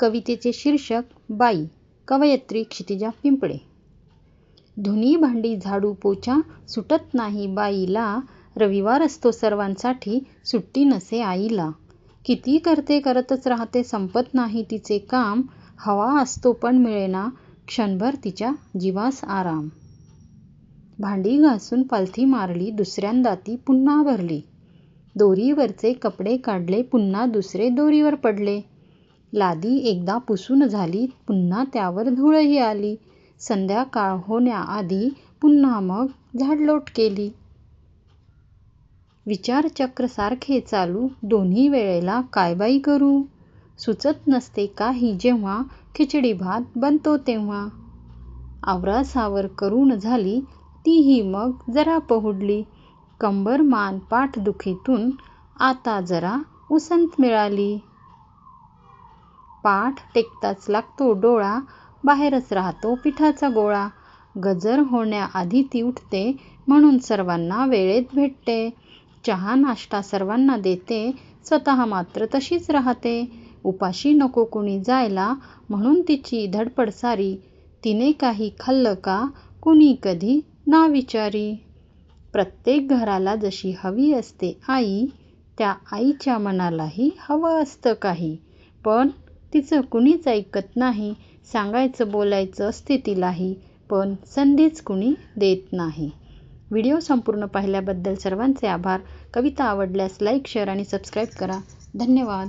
कवितेचे शीर्षक बाई कवयित्री क्षितिजा पिंपळे. धुनी भांडी झाडू पोछा सुटत नाही बाईला. रविवार असतो सर्वांसाठी सुट्टी नसे आईला. किती करते करतच राहते संपत नाही तिचे काम. हवा असतो पण मिळेना क्षणभर तिच्या जीवास आराम. भांडी घासून पालथी मारली दुसऱ्यांदा ती पुन्हा भरली. दोरीवरचे कपडे काढले पुन्हा दुसरे दोरीवर पडले. लादी एकदा पुसून झाली पुन्हा त्यावर धूळही आली. संध्याकाळ होण्याआधी पुन्हा मग झाडलोट केली. विचारचक्र सारखे चालू दोन्ही वेळेला काय बाई करू? सुचत नसते काही जेव्हा खिचडी भात बनतो तेव्हा. आवरासावर करून झाली तीही मग जरा पहुडली. कंबर मान पाठदुखीतून आता जरा उसंत मिळाली. पाठ टेकताच लागतो डोळा बाहेरच राहतो पिठाचा गोळा. गजर होण्याआधी ती उठते म्हणून सर्वांना वेळेत भेटते. चहा नाश्ता सर्वांना देते स्वतः मात्र तशीच राहते. उपाशी नको कुणी जायला म्हणून तिची धडपड सारी. तिने काही खाल्लं का कुणी कधी ना विचारी. प्रत्येक घराला जशी हवी असते आई त्या आईच्या मनालाही हवं असतं काही. पण तिचं कुणीच ऐकत नाही सांगायचं बोलायचं असते तिलाही पण संधीच कुणी देत नाही. व्हिडिओ संपूर्ण पाहिल्याबद्दल सर्वांचे आभार. कविता आवडल्यास लाईक शेअर आणि सबस्क्राईब करा. धन्यवाद.